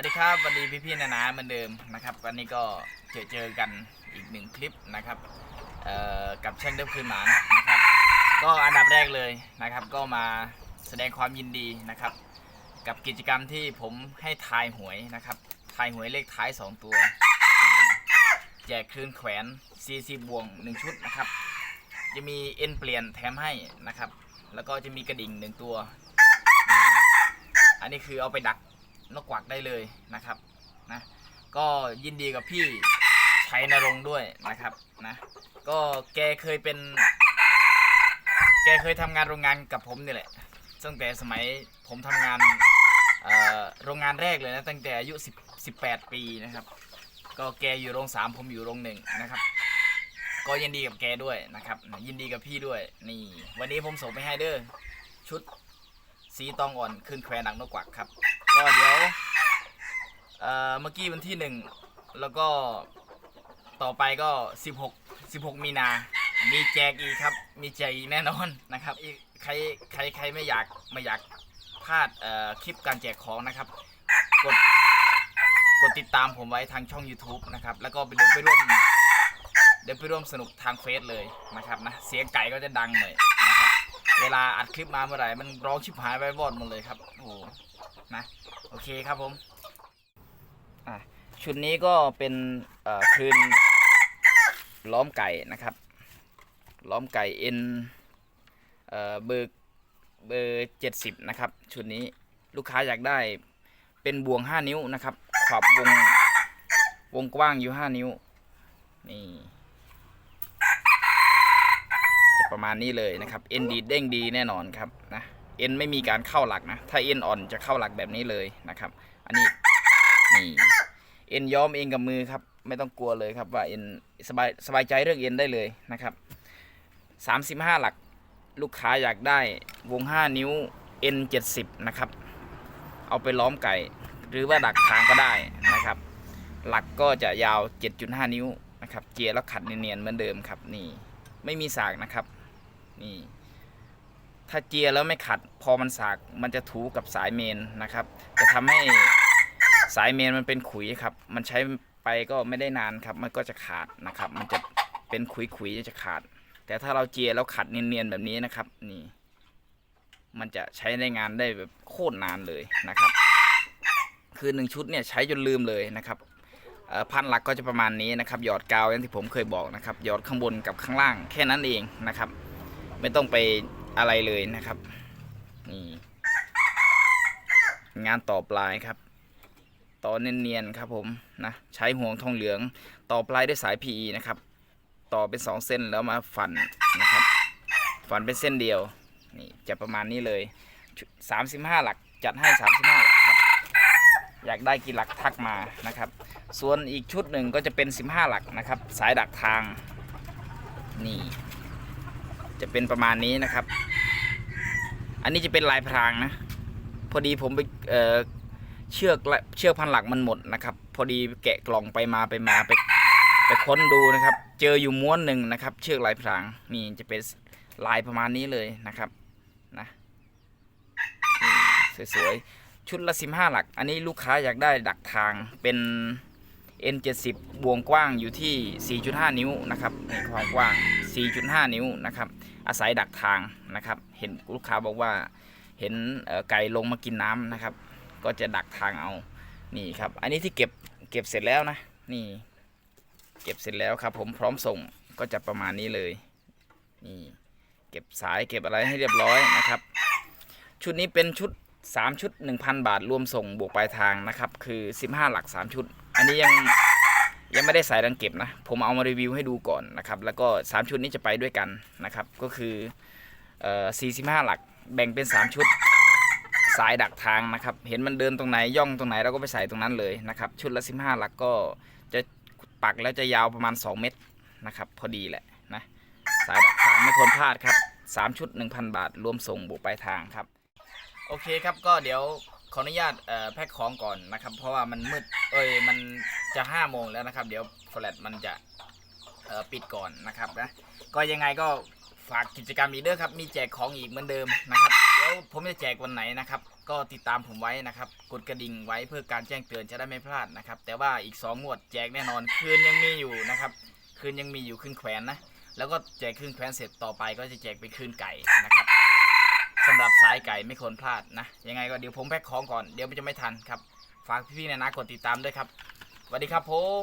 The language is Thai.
วัสดีครับสวัสดีพี่ๆนานาเหมือนเดิมนะครับ วันนี้ก็เจอเจอกันอีกหนึ่งคลิปนะครับเอ่อกับแช่งเดิมคืนหมานนะครับ ก็อันดับแรกเลยนะครับ ก็มาแสดงความยินดีนะครับ กับกิจกรรมที่ผมให้ทายหวยนะครับทายหวยเลขท้าย 2 ตัวแจกคืนแขวน CC บวง 1 ชุดนะครับ จะมีเอ็นเปลี่ยนแถมให้นะครับ แล้วก็จะมีกระดิ่งหนึ่งตัว อันนี้คือเอาไปดัก นกกวักได้เลยนะครับนะก็ยินดีกับพี่ชัยนรงค์ด้วยนะครับนะก็แกเคยเป็น แกเคยทำงานโรงงานกับผมนี่แหละตั้งแต่สมัยผมทำงานโรงงานแรกเลยนะตั้งแต่อายุ10 18 ปีนะครับ ก็แกอยู่โรงสามผมอยู่โรงหนึ่งนะครับ ก็ยินดีกับแกด้วยนะครับ ยินดีกับพี่ด้วยนี่วันนี้ผมส่งไปให้เด้อชุดสีตองอ่อนขึ้นแควหนังนกกวักครับ ก็เดี๋ยวเอ่อเมื่อกี้วันที่หนึ่งแล้วก็ต่อไปก็ 16 16 มีนา มีแจกอีกครับ มีแจกอีกแน่นอนนะครับอีกใครใครใครไม่อยากไม่อยากพลาดเอ่อคลิปการแจกของนะครับกดกดติดตามผมไว้ทางช่อง YouTube นะครับ แล้วก็ไปเดินไปร่วมเดินไปร่วมสนุกทางเฟซเลยนะครับนะเสียงไก่ก็จะดังหน่อยนะครับเวลาอัดคลิปมาเมื่อไหร่มันร้องชิบหายไปวอดหมดเลยครับโอ้ นะโอเคครับผมอะชุดนี้ก็เป็นคืนล้อมไก่นะครับ ล้อมไก่เอ็นเบอร์เบอร์เจ็ดสิบนะครับชุดนี้ลูกค้าอยากได้เป็นบวง5นิ้วนะครับ ขอบวงวงกว้างอยู่5นิ้วนี่จะประมาณนี้เลยนะครับเอ็นดีเด้งดีแน่นอนครับนะ เอ็นไม่มีการเข้าหลักนะ ถ้าเอ็นอ่อนจะเข้าหลักแบบนี้เลยนะครับ อันนี้นี่เอ็นย้อมเองกับมือครับ ไม่ต้องกลัวเลยครับว่าเอ็นสบายสบายใจเรื่องเอ็นได้เลยนะครับ 35 หลักลูกค้าอยากได้วง 5 นิ้ว N 70 นะครับ เอาไปล้อมไก่ หรือว่าดักทางก็ได้นะครับ หลักก็จะยาว 7.5 นิ้วนะครับ เจียแล้วขัดเนียนๆเหมือนเดิมครับนี่ไม่มีสากนะครับนี่ ถ้าเจียแล้วไม่ขัด พอมันสากมันจะถูกับสายเมนนะครับ จะทำให้สายเมนมันเป็นขุยครับ มันใช้ไปก็ไม่ได้นานครับ มันก็จะขาดนะครับ มันจะเป็นขุยๆจะขาด แต่ถ้าเราเจียแล้วขัดเนียนๆแบบนี้นะครับ นี่ มันจะใช้ในงานได้แบบโคตรนานเลยนะครับ คือหนึ่งชุดเนี่ยใช้จนลืมเลยนะครับพันหลักก็จะประมาณนี้นะครับ หยอดกาวอย่างที่ผมเคยบอกนะครับ หยอดข้างบนกับข้างล่างแค่นั้นเองนะครับ ไม่ต้องไป อะไรเลยนะครับ นี่ งานต่อปลายครับ ต่อเนียนๆครับผมนะใช้ห่วงทองเหลือง ต่อปลายด้วยสาย PE นะครับ ต่อเป็น2เส้นแล้วมาฝันนะครับ ฝันเป็นเส้นเดียวนี่จะประมาณนี้เลย 35 หลักจัดให้ 35 หลักครับ อยากได้กี่หลักทักมานะครับ ส่วนอีกชุดหนึ่งก็จะเป็น 15 หลักนะครับ สายดักทางนี่ จะเป็นประมาณนี้นะครับ อันนี้จะเป็นลายพรางนะ พอดีผมไปเเชือกเชือกพันหลักมันหมดนะครับ พอดีแกะกล่องไปมาไปมาไปไปค้นดูนะครับ เจออยู่ม้วนหนึ่งนะครับ เชือกลายพรางนี่จะเป็นลายประมาณนี้เลยนะครับนะสวยๆชุดละ15หลัก อันนี้ลูกค้าอยากได้ดักทางเป็น N70 บวงกว้างอยู่ที่ 4.5 นิ้วนะครับนี่ความกว้าง 4.5 นิ้วนะครับอาศัยดักทางนะครับ เห็นลูกค้าบอกว่าเห็นไก่ลงมากินน้ำนะครับ ก็จะดักทางเอานี่ครับ อันนี้ที่เก็บเก็บเสร็จแล้วนะนี่ เก็บเสร็จแล้วครับ ผมพร้อมส่งก็จะประมาณนี้เลยนี่เก็บสายเก็บอะไรให้เรียบร้อยนะครับ ชุดนี้เป็นชุด 3 ชุด 1,000 บาทรวมส่งบวกปลายทางนะครับ คือ 15 หลัก 3 ชุด อันนี้ยังยังไม่ได้ใส่รังเก็บนะ ผมเอามารีวิวให้ดูก่อนนะครับ แล้วก็ 3 ชุดนี้จะไปด้วยกันนะครับ ก็คือเอ่อ45 หลักแบ่งเป็น 3 ชุดสายดักทางนะครับ เห็นมันเดินตรงไหนย่องตรงไหนเราก็ไปใส่ตรงนั้นเลยนะครับ ชุดละ 15 หลักก็จะปักแล้วจะยาวประมาณ 2 เมตรนะครับ พอดีแหละนะสายดักทางไม่ควรพลาดครับ 3 ชุด 1,000 บาท รวมส่งบวกปลายทางครับ โอเคครับก็เดี๋ยว ขออนุญาตแพ็คของก่อนนะครับ เพราะว่ามันมืด เอ้ยมันจะห้าโมงแล้วนะครับ เดี๋ยวแฟลตมันจะปิดก่อนนะครับนะก็ยังไงก็ฝากกิจกรรมอีกเด้อครับ มีแจกของอีกเหมือนเดิมนะครับเดี๋ยวผมจะแจกวันไหนนะครับ ก็ติดตามผมไว้นะครับ กดกระดิ่งไว้เพื่อการแจ้งเตือนจะได้ไม่พลาดนะครับ แต่ว่าอีก2งวดแจกแน่นอนคืนยังมีอยู่นะครับ คืนยังมีอยู่คืนแขวนนะ แล้วก็แจกคืนแขวนเสร็จต่อไปก็จะแจกเป็นคืนไก่นะครับ สำหรับสายไก่ไม่ควรพลาดนะ ยังไงก็เดี๋ยวผมแพ็คของก่อน เดี๋ยวมันจะไม่ทันครับ ฝากพี่ๆนยนะกดติดตามด้วยครับสวัสดีครับผม